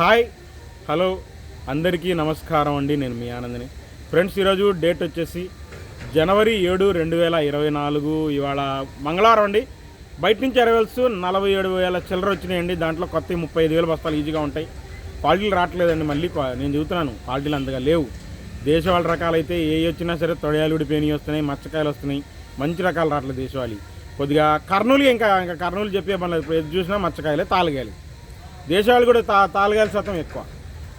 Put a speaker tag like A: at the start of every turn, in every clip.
A: Hi hello అందరికీ నమస్కారం అండి. నేను మీ ఆనందని. ఫ్రెండ్స్ ఈరోజు డేట్ వచ్చేసి జనవరి ఏడు రెండు వేల ఇరవై నాలుగు. ఇవాళ మంగళవారం అండి. బయట నుంచి అరవల్స్ నలభై ఏడు వేల చిల్లర వచ్చినాయండి. దాంట్లో కొత్త ముప్పై ఐదు వేల బస్తాలు ఈజీగా ఉంటాయి. క్వాలిటీలు రావట్లేదండి మళ్ళీ. నేను చెబుతున్నాను క్వాలిటీలు అంతగా లేవు. దేశవాళ రకాలైతే ఏ వచ్చినా సరే తొడయాలు ఉడిపోయినవి వస్తున్నాయి మచ్చకాయలు వస్తున్నాయి. మంచి రకాలు రావట్లేదు దేశవాళి. కొద్దిగా కర్నూలు ఇంకా ఇంకా కర్నూలు చెప్పే పని లేదు. ఎది చూసినా మచ్చకాయలే తాళగాయలు దేశాలు కూడా తా తాళగాలి శాతం ఎక్కువ.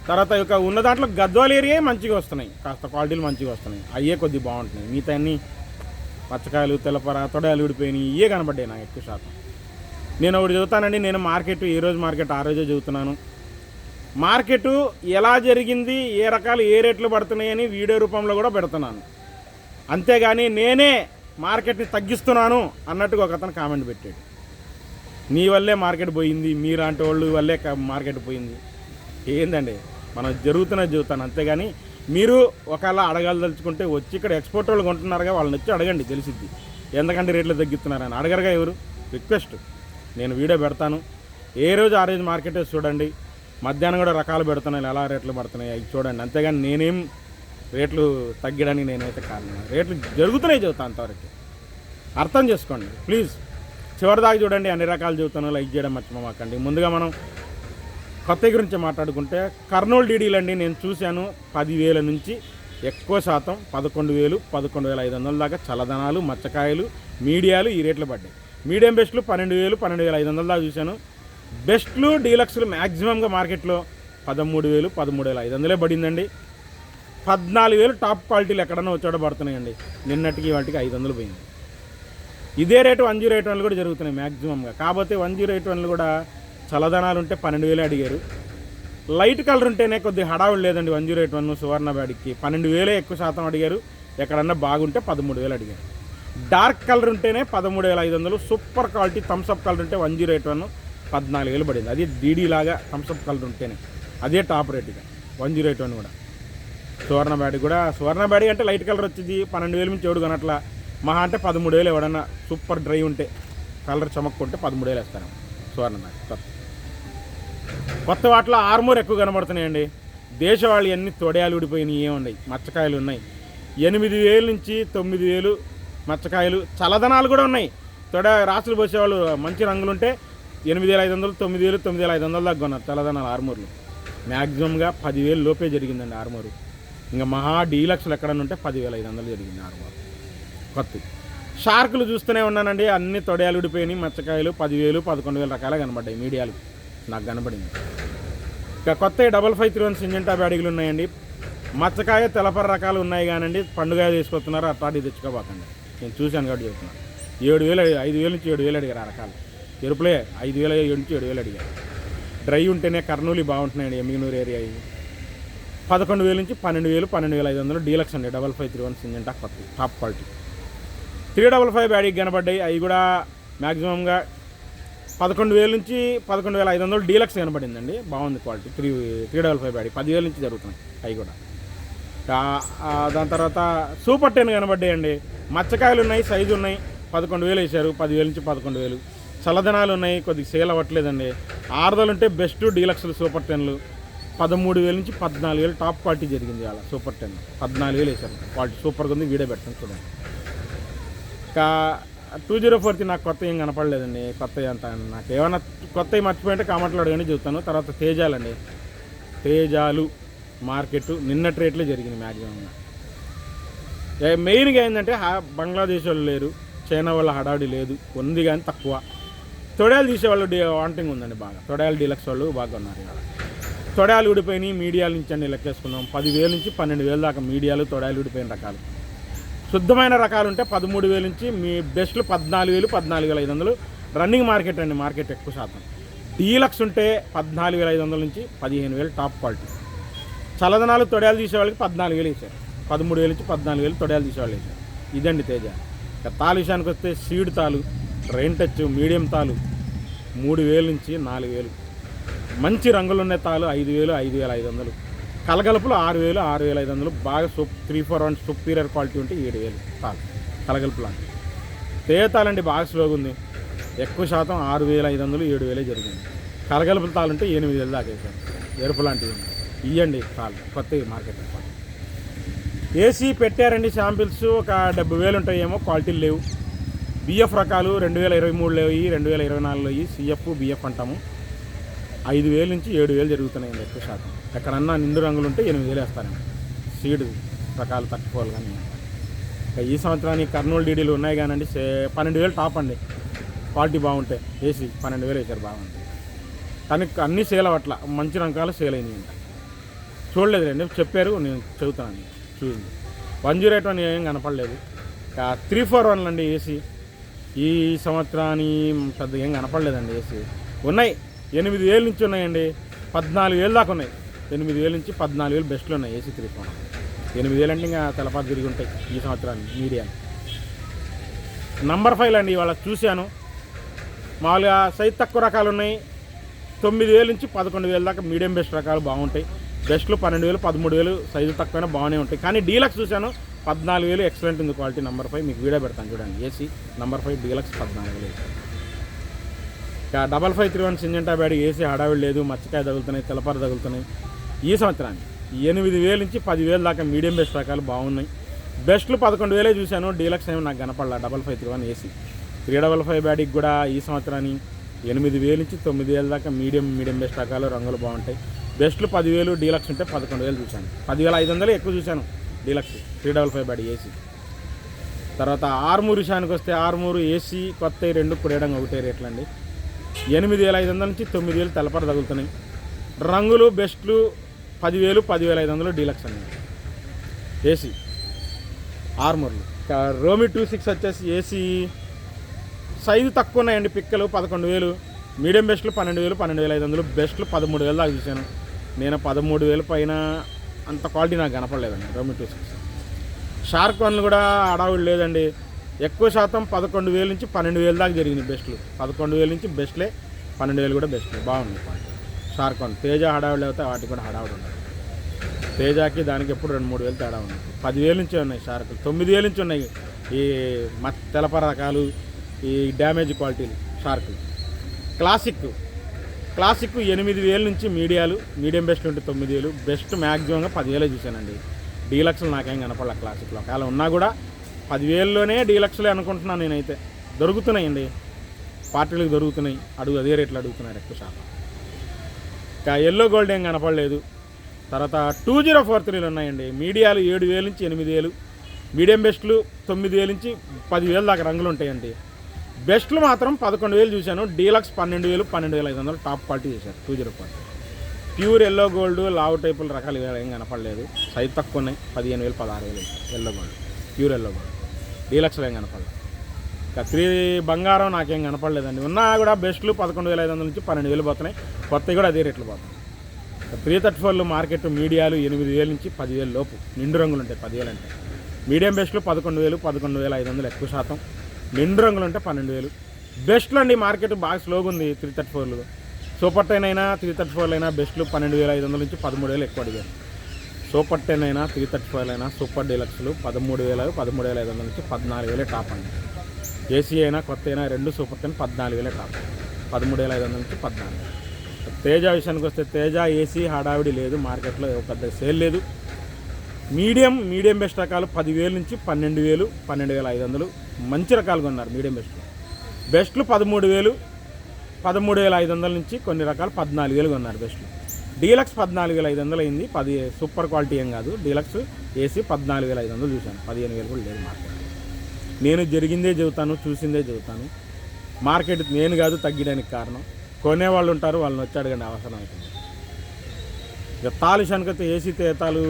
A: తర్వాత యొక్క ఉన్న దాంట్లో గద్వాల ఏరియా మంచిగా వస్తున్నాయి. కాస్త క్వాలిటీలు మంచిగా వస్తున్నాయి. అయ్యే కొద్దిగా బాగుంటున్నాయి. మిగతా అన్ని పచ్చకాయలు తెల్లపర తొడయాలు ఊడిపోయినాయి. ఇవే కనబడ్డాయి నాకు ఎక్కువ శాతం. నేను ఒకటి చదువుతానండి నేను మార్కెట్ ఈ రోజు మార్కెట్ ఆ రోజే చదువుతున్నాను మార్కెట్ ఎలా జరిగింది ఏ రకాలు ఏ రేట్లు పడుతున్నాయని వీడియో రూపంలో కూడా పెడుతున్నాను. అంతేగాని నేనే మార్కెట్ని తగ్గిస్తున్నాను అన్నట్టుగా ఒక అతను కామెంట్ పెట్టాడు. నీ వల్లే మార్కెట్ పోయింది మీరాంటి వాళ్ళు వల్లే మార్కెట్ పోయింది. ఏందండి? మనం జరుగుతున్న చెబుతాను అంతేగాని మీరు ఒకవేళ అడగదలుచుకుంటే వచ్చి ఇక్కడ ఎక్స్పోర్ట్ వాళ్ళు కొంటున్నారుగా వాళ్ళని వచ్చి అడగండి తెలిసిద్ది. ఎందుకంటే రేట్లు తగ్గిస్తున్నారని? అడగరుగా ఎవరు? రిక్వెస్ట్. నేను వీడియో పెడతాను. ఏ రోజు ఆ రోజు మార్కెట్ చూడండి. మధ్యాహ్నం కూడా రకాలు పెడుతున్నాయి. ఎలా రేట్లు పడుతున్నాయి అవి చూడండి. అంతేగాని నేనేం రేట్లు తగ్గడానికి నేనైతే కారణం. రేట్లు జరుగుతున్నాయి చదువుతా అంతవరకు. అర్థం చేసుకోండి. ప్లీజ్. చివరిదాకా చూడండి అన్ని రకాల జీవితంలో లైక్ చేయడం మర్చిపోమాకండి. ముందుగా మనం కొత్త గురించి మాట్లాడుకుంటే కర్నూలు డీడీలు అండి నేను చూశాను పదివేల నుంచి ఎక్కువ శాతం పదకొండు వేలు పదకొండు వేల ఐదు వందల దాకా చల్లదనాలు మచ్చకాయలు మీడియాలు ఈ రేట్లు పడ్డాయి. మీడియం బెస్ట్లు పన్నెండు వేలు పన్నెండు వేల ఐదు వందల దాకా చూశాను. బెస్ట్లు డీలక్స్లు మ్యాక్సిమంగా మార్కెట్లో పదమూడు వేలు పదమూడు వేల ఐదు వందలే పడిందండి. పద్నాలుగు వేలు టాప్ క్వాలిటీలు ఎక్కడన్నా వచ్చాడో పడుతున్నాయండి. నిన్నటికి వాటికి ఐదు వందలు పోయింది. ఇదే రేటు వన్ జీరో ఎయిట్ వన్లు కూడా జరుగుతున్నాయి మ్యాక్సిమంగా కాకపోతే వన్ జీరో ఎయిట్ వన్లు కూడా చల్లదనాలు ఉంటే పన్నెండు వేలు అడిగారు. లైట్ కలర్ ఉంటేనే కొద్దిగా హడావుడు లేదండి one zero eight one Suvarna బ్యాడికి. పన్నెండు వేలే ఎక్కువ శాతం అడిగారు. ఎక్కడన్నా బాగుంటే పదమూడు వేలు అడిగారు. డార్క్ కలర్ ఉంటేనే పదమూడు వేల ఐదు వందలు. Super quality Thums Up colour ఉంటే వన్ జీరో ఎయిట్ వన్ పద్నాలుగు వేలు పడింది. అది డీడీ లాగా థమ్స్అప్ కలర్ ఉంటేనే. అదే టాప్ రేట్గా వన్ జీరో ఎయిట్ వన్ కూడా. సువర్ణ బ్యాడీ కూడా సువర్ణ బ్యాడీ అంటే లైట్ కలర్ వచ్చింది. పన్నెండు వేలు నుంచి ఎవడు కొనట్లా. మహా అంటే పదమూడు వేలు ఎవడన్నా సూపర్ డ్రై ఉంటే కలర్ చమక్కుంటే పదమూడు వేలు వేస్తాను సువర్ణ కొత్త. వాటిలో ఆర్మూర్ ఎక్కువ కనబడుతున్నాయండి. దేశవాళి అన్ని తొడయాలు ఊడిపోయినాయి ఏమున్నాయి మచ్చకాయలు ఉన్నాయి. ఎనిమిది వేలు నుంచి తొమ్మిది వేలు మచ్చకాయలు చల్లదనాలు కూడా ఉన్నాయి. తొడ రాసులు పోసేవాళ్ళు మంచి రంగులు ఉంటే ఎనిమిది వేల ఐదు వందలు తొమ్మిది వేలు తొమ్మిది వేల ఐదు వందల దాకా కొన్నారు చల్లదనాలు ఆర్మూర్లు. మ్యాక్సిమంగా పదివేలు లోపే జరిగిందండి ఆర్మూరు. ఇంకా మహా డీలక్స్లు ఎక్కడన్నా ఉంటే పదివేల ఐదు వందలు జరిగింది ఆర్మూర్. కొత్త షార్కులు చూస్తూనే ఉన్నానండి. అన్ని తొడయాలు ఉడిపోయినాయి మచ్చకాయలు పదివేలు పదకొండు వేల రకాలు కనబడ్డాయి మీడియాలు. నాకు కనబడింది. ఇక కొత్త double five three one Syngenta బ్యాడిగులు ఉన్నాయండి. మచ్చకాయ తెలపర రకాలు ఉన్నాయి కానండి. పండుగ తీసుకొస్తున్నారు. అట్లాంటివి తెచ్చుకోబోకండి నేను చూశాను కాబట్టి చెప్తున్నాను ఏడు వేలు ఐదు వేలు నుంచి ఏడు వేలు అడిగారు ఆ రకాలు. ఎరుపులే ఐదు వేల ఏడు నుంచి ఏడు వేలు అడిగారు. డ్రై ఉంటేనే కర్నూలు బాగుంటున్నాయండి ఎమ్మిగనూరు ఏరియా ఇవి పదకొండు వేలు నుంచి పన్నెండు వేలు పన్నెండు వేల ఐదు వందలు డీలక్స్ అండి. Double five three one Syngenta కొత్త. Top quality. Three double five బ్యాడీకి కనబడ్డాయి అవి కూడా మ్యాక్సిమంగా పదకొండు వేల నుంచి పదకొండు వేల ఐదు వందలు డీలక్స్ కనపడిందండి. బాగుంది quality. Three three double five paddy. పదివేల నుంచి జరుగుతున్నాయి అవి కూడా. దాని తర్వాత సూపర్ టెన్ కనబడ్డాయండి మచ్చకాయలు ఉన్నాయి సైజు ఉన్నాయి. పదకొండు వేలు వేశారు. పదివేల నుంచి పదకొండు వేలు. చల్లదనాలు ఉన్నాయి కొద్దిగా సేల్ అవ్వట్లేదండి. ఆరుదలు ఉంటే బెస్ట్ డీలక్స్లు సూపర్ టెన్లు. పదమూడు వేల నుంచి పద్నాలుగు వేలు టాప్ క్వాలిటీ జరిగింది అలా సూపర్ టెన్. పద్నాలుగు వేలు వేశారు. క్వాలిటీ సూపర్గా ఉంది. వీడియో పెట్టండి చూడండి. ఇంకా టూ జీరో ఫోర్కి నాకు కొత్త ఏం కనపడలేదండి. కొత్త అంత నాకు ఏమైనా కొత్తవి మర్చిపోయింటే కామెంట్లో అడగండి చెబుతాను. తర్వాత తేజాలండి. తేజాలు మార్కెట్ నిన్నటి రేట్లే జరిగింది మ్యాక్సిమం. మెయిన్గా ఏంటంటే హా- బంగ్లాదేశ్ వాళ్ళు లేరు. చైనా వాళ్ళ హడావిడి లేదు. ఉంది కానీ తక్కువ. తొడయాలు తీసేవాళ్ళు వాంటింగ్ ఉందండి బాగా. తొడాలు డీలక్స్ వాళ్ళు బాగా ఉన్నారు ఇక్కడ తొడాలు ఊడిపోయినాయి మీడియాల నుంచి అన్ని లెక్కేసుకున్నాం. పదివేల నుంచి పన్నెండు వేల దాకా మీడియాలు తొడాలు ఊడిపోయిన రకాలు. శుద్ధమైన రకాలు ఉంటే పదమూడు వేల నుంచి మీ బెస్ట్లు పద్నాలుగు వేలు పద్నాలుగు వేల ఐదు వందలు. రన్నింగ్ మార్కెట్ అండి మార్కెట్ ఎక్కువ శాతం. డీలక్స్ ఉంటే పద్నాలుగు వేల ఐదు వందల నుంచి పదిహేను వేలు టాప్ క్వాలిటీ. చల్లదనాలు తొడయాలు తీసేవాళ్ళకి పద్నాలుగు వేలు వేసారు పదమూడు వేలు నుంచి పద్నాలుగు వేలు తొడయాలు తీసేవాళ్ళు వేసారు ఇదండి తేజ. ఇక తాలు విషయానికి వస్తే సీడ్ తాలు రెయిన్ టచ్ మీడియం తాలు మూడు వేలు నుంచి నాలుగు వేలు. మంచి రంగులు ఉన్న తాలు ఐదు వేలు ఐదు వేల ఐదు వందలు. కలగలుపులు ఆరు వేలు ఆరు వేల ఐదు వందలు. బాగా soup three four one superior quality ఉంటే ఏడు వేలు తాలు కలగలుపు లాంటి తేతాలండి బాగా స్లోగా ఉంది. ఎక్కువ శాతం ఆరు వేల ఐదు వందలు ఏడు వేలే జరిగింది. కలగలుపులు తాలుంటే ఎనిమిది వేలు దాకా ఎరుపు లాంటివి ఇవ్వండి తాలు కొత్తవి మార్కెట్ ఏసీ పెట్టారండి శాంపిల్స్. ఒక డెబ్బై వేలు ఉంటాయేమో క్వాలిటీలు లేవు. బిఎఫ్ రకాలు రెండు వేల ఇరవై మూడులో అయ్యి రెండు వేల ఇరవై నాలుగులో అయ్యి సిఎఫ్ బిఎఫ్ అంటాము ఐదు వేల నుంచి ఏడు వేలు జరుగుతున్నాయండి ఎక్కువ శాతం. ఎక్కడన్నా నిండు రంగులు ఉంటే ఎనిమిది వేలు వేస్తారండి సీడ్ రకాలు తట్టుకోవాలి కానీ. ఈ సంవత్సరానికి కర్నూలు డీడీలు ఉన్నాయి కానండి సే- పన్నెండు వేలు టాప్ అండి. క్వాలిటీ బాగుంటాయి ఏసీ పన్నెండు వేలు వేశారు బాగుంటాయి కానీ అన్నీ సేల్ అవట్ల మంచి రంకాలు సేల్ అయినాయి ఇంకా చూడలేదు చెప్పారు నేను చెబుతాను చూసింది వన్ జీరో ఎయిట్ వన్ ఏం కనపడలేదు. త్రీ ఫోర్ వన్ అండి ఏసీ ఈ సంవత్సరాన్ని పెద్ద ఏం కనపడలేదండి ఏసీ ఉన్నాయి ఎనిమిది వేలు నుంచి ఉన్నాయండి పద్నాలుగు వేలు దాకా ఉన్నాయి. ఎనిమిది వేల నుంచి పద్నాలుగు వేలు బెస్ట్లు ఉన్నాయి ఏసీ త్రీ ఫోన్. ఎనిమిది వేలు అంటే ఇంకా తెలపాటు తిరిగి ఉంటాయి ఈ సంవత్సరాన్ని మీడియా నంబర్ ఫైవ్ అండి ఇవాళ చూశాను. మామూలుగా సైజ్ తక్కువ రకాలు ఉన్నాయి. తొమ్మిది వేలు నుంచి పదకొండు వేల దాకా మీడియం బెస్ట్ రకాలు బాగుంటాయి. బెస్ట్లు పన్నెండు వేలు పదమూడు వేలు సైజు తక్కువైనా బాగానే ఉంటాయి. కానీ డీలక్స్ చూశాను పద్నాలుగు వేలు ఎక్సలెంట్ ఉంది క్వాలిటీ. నెంబర్ ఫైవ్ మీకు వీడియో పెడతాను చూడండి. ఏసీ నెంబర్ ఫైవ్ డీలక్స్ పద్నాలుగు వేలు. ఇక double five three one Syngenta bad AC హడావిడి లేదు. మచ్చకాయ తగులుతున్నాయి తెలపారు తగులుతున్నాయి. ఈ సంవత్సరానికి ఎనిమిది వేల నుంచి పదివేలు దాకా మీడియం బెస్ట్ రకాలు బాగున్నాయి. బెస్ట్లు పదకొండు వేలే చూశాను డీలక్స్ ఏమి నాకు కనపడలా double five three one AC. Three double five బ్యాడీకి కూడా ఈ సంవత్సరాన్ని ఎనిమిది వేల నుంచి తొమ్మిది వేల దాకా మీడియం మీడియం బెస్ట్ రకాలు రంగులు బాగుంటాయి. బెస్ట్లు పదివేలు డీలక్స్ ఉంటే పదకొండు వేలు చూశాను. పదివేల ఐదు వందలు ఎక్కువ చూశాను deluxe three double five paddy AC. తర్వాత ఆర్మూర్ విషయానికి వస్తే ఆర్మూరు ఏసీ కొత్త రెండు కుడేయడం ఒకటే రేట్లు అండి ఎనిమిది వేల ఐదు వందల నుంచి తొమ్మిది వేలు తలపర తగులుతున్నాయి. రంగులు బెస్ట్లు పదివేలు పదివేల ఐదు వందలు డీలక్స్ అండి. ఏసీ. ఆర్మర్లు. రోమి టూ సిక్స్ వచ్చేసి ఏసీ. సైజు తక్కువ ఉన్నాయండి పిక్కలు పదకొండు వేలు. మీడియం బెస్ట్లు పన్నెండు వేలు పన్నెండు వేల ఐదు వందలు. బెస్ట్లు పదమూడు వేలు దాకా చూశాను. నేను పదమూడు వేలు పైన అంత క్వాలిటీ నాకు కనపడలేదండి రోమి టూ సిక్స్. షార్క్ వన్లు కూడా అడావుడు లేదండి. ఎక్కువ శాతం పదకొండు వేల నుంచి పన్నెండు వేలు దాకా జరిగింది బెస్ట్లు. పదకొండు వేల నుంచి బెస్ట్లే పన్నెండు వేలు కూడా బెస్ట్లే. బాగుంది. షార్క్ వన్ తేజ హడావిడి అయితే వాటికి కూడా హడావిడి ఉండదు. తేజాకి దానికి ఎప్పుడు రెండు మూడు వేలు తేడా ఉంది. పదివేల నుంచి ఉన్నాయి షార్కులు. తొమ్మిది వేల నుంచి ఉన్నాయి ఈ మత్ తెలప రకాలు ఈ డ్యామేజ్ క్వాలిటీలు షార్కులు. క్లాసిక్ క్లాసిక్ ఎనిమిది వేల నుంచి మీడియాలు మీడియం బెస్ట్ ఉంటే తొమ్మిది వేలు బెస్ట్ మ్యాక్సిమంగా పదివేలే చూశానండి. డీలక్స్లు నాకేం కనపడలే క్లాసిక్లో. ఒకవేళ ఉన్నా కూడా పదివేల్లోనే డీలక్స్లే అనుకుంటున్నాను నేనైతే. దొరుకుతున్నాయండి. పార్టీలకు దొరుకుతున్నాయి. అడుగు అదే రేట్లు అడుగుతున్నారు ఎక్కువ శాతం. ఎల్లో గోల్డ్ ఏం కనపడలేదు. తర్వాత టూ జీరో ఫోర్ త్రీలు ఉన్నాయండి. మీడియాలు ఏడు వేలు నుంచి ఎనిమిది వేలు. మీడియం బెస్ట్లు తొమ్మిది వేలు నుంచి పదివేలు దాకా రంగులు ఉంటాయండి. బెస్ట్లు మాత్రం పదకొండు వేలు చూశాను. డీలక్స్ పన్నెండు వేలు పన్నెండు వేల ఐదు వందలు టాప్ క్వాలిటీ చేశారు two zero four pure yellow gold లావు టైపుల రకాలు ఏం కనపడలేదు. సైజ్ తక్కువ ఉన్నాయి. పదిహేను వేలు పదహారు వేలు. Yellow gold pure yellow gold డీలక్స్లో ఏం కనపడలేదు. ఇంకా త్రీ బంగారం నాకేం కనపడలేదండి. ఉన్నా కూడా బెస్ట్లు పదకొండు వేల ఐదు వందల నుంచి పన్నెండు వేలు పోతున్నాయి. కొత్తవి కూడా అదే రేట్లు పోతున్నాయి. త్రీ థర్టీ ఫోర్లు మార్కెట్ మీడియాలు ఎనిమిది వేల నుంచి పదివేల లోపు. నిండు రంగులు ఉంటాయి పదివేలు అంటే. మీడియం బెస్ట్లు పదకొండు వేలు పదకొండు వేల ఐదు వందలు ఎక్కువ శాతం. నిండు రంగులు ఉంటే పన్నెండు వేలు. బెస్ట్లు అండి మార్కెట్ బాగా స్లోగా ఉంది త్రీ థర్టీ ఫోర్లు. సూపర్ టెన్ అయినా త్రీ థర్టీ ఫోర్లు అయినా బెస్ట్లు పన్నెండు వేల ఐదు వందల నుంచి పదమూడు వేలు ఎక్కువ అడిగారు. సూపర్ టెన్ అయినా త్రీ థర్టీ ఫోర్ అయినా సూపర్ డీలక్స్లు పదమూడు వేల పదమూడు వేల ఐదు వందల నుంచి పద్నాలుగు వేలే టాప్ అండి. ఏసీ అయినా కొత్త అయినా రెండు సూపర్ టెన్ పద్నాలుగు వేలే కాదు. పదమూడు వేల ఐదు వందల నుంచి పద్నాలుగు తేజ విషయానికి వస్తే తేజ ఏసీ హడావిడి లేదు మార్కెట్లో పెద్ద సేల్ లేదు. మీడియం మీడియం బెస్ట్ రకాలు పదివేలు నుంచి పన్నెండు వేలు పన్నెండు వేల ఐదు వందలు. మంచి రకాలుగా ఉన్నారు మీడియం బెస్ట్. బెస్ట్లు పదమూడు వేలు పదమూడు వేల ఐదు వందల నుంచి కొన్ని రకాలు పద్నాలుగు వేలుగా ఉన్నారు బెస్ట్లు. డీలక్స్ పద్నాలుగు వేల ఐదు వందలు అయింది. పది సూపర్ క్వాలిటీ ఏం కాదు. డీలక్స్ ఏసీ పద్నాలుగు వేల ఐదు వందలు చూశాను. పదిహేను వేలు కూడా లేదు మార్కెట్ నేను జరిగిందే చెబుతాను చూసిందే చెబుతాను. మార్కెట్ నేను కాదు తగ్గడానికి కారణం. కొనేవాళ్ళు ఉంటారు వాళ్ళని వచ్చి అడగండి అవసరం అవుతుంది. ఇక తాలు శనకతో ఏసీ తేతాలు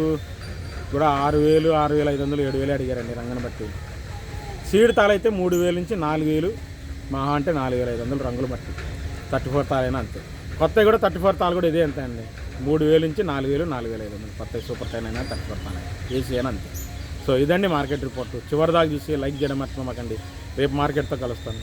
A: కూడా ఆరు వేలు ఆరు వేల ఐదు వందలు ఏడు వేలు అడిగారండి రంగను బట్టి. సీడ్ తాలు అయితే మూడు వేలు నుంచి నాలుగు వేలు మహా అంటే నాలుగు వేల ఐదు వందలు రంగులు బట్టి. థర్టీ ఫోర్ తాలైనా అంతే. కొత్తవి కూడా థర్టీ ఫోర్ తాలు కూడా ఇదే అంతే అండి. మూడు వేలు నుంచి నాలుగు వేలు నాలుగు వేల ఐదు వందలు. కొత్త సూపర్ టైన్ అయినా థర్టీ ఫోర్ తాలు ఏసీ అయినా అంతే. సో ఇదండి మార్కెట్ రిపోర్ట్. చివరిదాకా చూసి లైక్ చేయడం మర్చిపోమాకండి రేపు మార్కెట్తో కలుస్తాను.